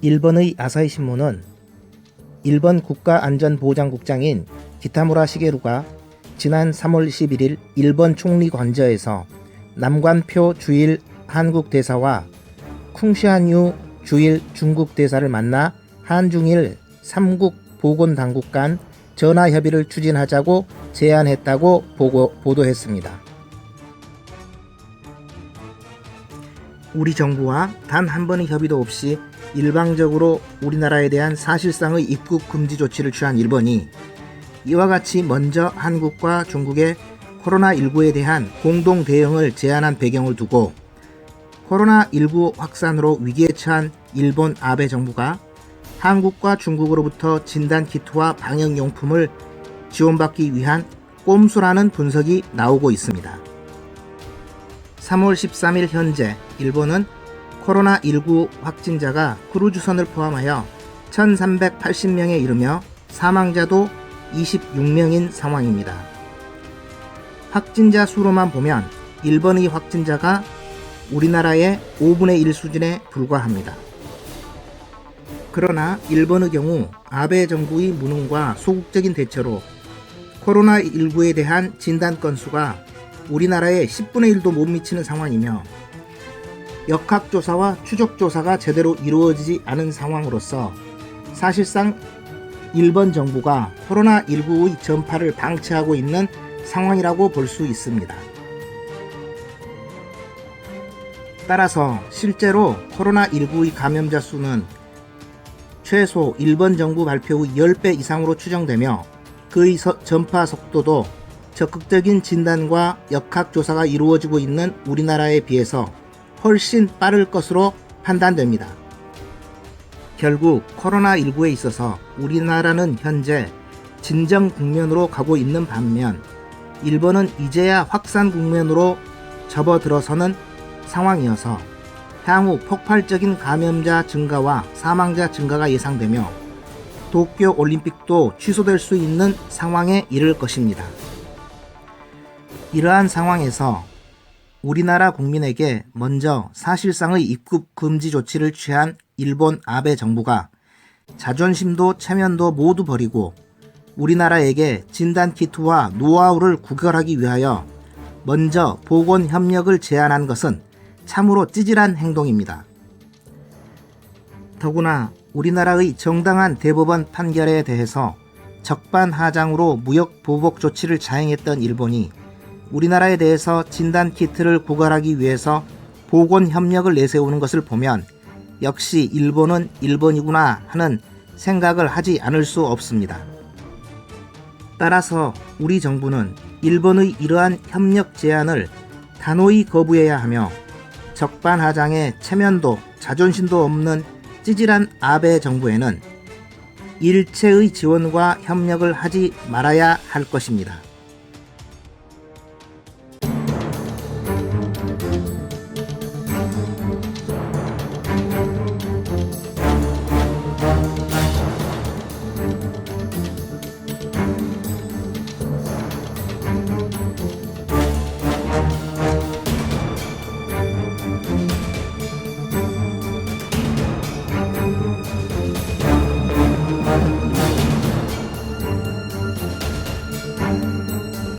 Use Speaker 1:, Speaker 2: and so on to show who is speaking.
Speaker 1: 일본의 아사히 신문은 일본 국가안전보장국장인 기타무라 시게루가 지난 3월 11일 일본 총리 관저에서 남관표 주일 한국 대사와 쿵시한유 주일 중국 대사를 만나 한중일 3국 보건 당국 간 전화 협의를 추진하자고 제안했다고 보고, 보도했습니다. 우리 정부와 단 한 번의 협의도 없이 일방적으로 우리나라에 대한 사실상의 입국 금지 조치를 취한 일본이 이와 같이 먼저 한국과 중국의 코로나19에 대한 공동 대응을 제안한 배경을 두고 코로나19 확산으로 위기에 처한 일본 아베 정부가 한국과 중국으로부터 진단 키트와 방역 용품을 지원받기 위한 꼼수라는 분석이 나오고 있습니다. 3월 13일 현재 일본은 코로나19 확진자가 크루즈선을 포함하여 1380명에 이르며 사망자도 26명인 상황입니다. 확진자 수로만 보면 일본의 확진자가 우리나라의 5분의 1 수준에 불과합니다. 그러나 일본의 경우 아베 정부의 무능과 소극적인 대처로 코로나19에 대한 진단 건수가 우리나라의 10분의 1도 못 미치는 상황이며 역학조사와 추적조사가 제대로 이루어지지 않은 상황으로서 사실상 일본 정부가 코로나19의 전파를 방치하고 있는 상황이라고 볼 수 있습니다. 따라서 실제로 코로나19의 감염자 수는 최소 일본 정부 발표의 10배 이상으로 추정되며 그의 서- 전파 속도도 적극적인 진단과 역학조사가 이루어지고 있는 우리나라에 비해서 훨씬 빠를 것으로 판단됩니다. 결국 코로나19에 있어서 우리나라는 현재 진정 국면으로 가고 있는 반면 일본은 이제야 확산 국면으로 접어들어서는 상황이어서 향후 폭발적인 감염자 증가와 사망자 증가가 예상되며 도쿄 올림픽도 취소될 수 있는 상황에 이를 것입니다. 이러한 상황에서 우리나라 국민에게 먼저 사실상의 입국 금지 조치를 취한 일본 아베 정부가 자존심도 체면도 모두 버리고 우리나라에게 진단 키트와 노하우를 구결하기 위하여 먼저 보건 협력을 제안한 것은 참으로 찌질한 행동입니다. 더구나 우리나라의 정당한 대법원 판결에 대해서 적반하장으로 무역 보복 조치를 자행했던 일본이 우리나라에 대해서 진단 키트를 구걸하기 위해서 보건 협력을 내세우는 것을 보면 역시 일본은 일본이구나 하는 생각을 하지 않을 수 없습니다. 따라서 우리 정부는 일본의 이러한 협력 제안을 단호히 거부해야 하며 적반하장의 체면도 자존심도 없는 찌질한 아베 정부에는 일체의 지원과 협력을 하지 말아야 할 것입니다.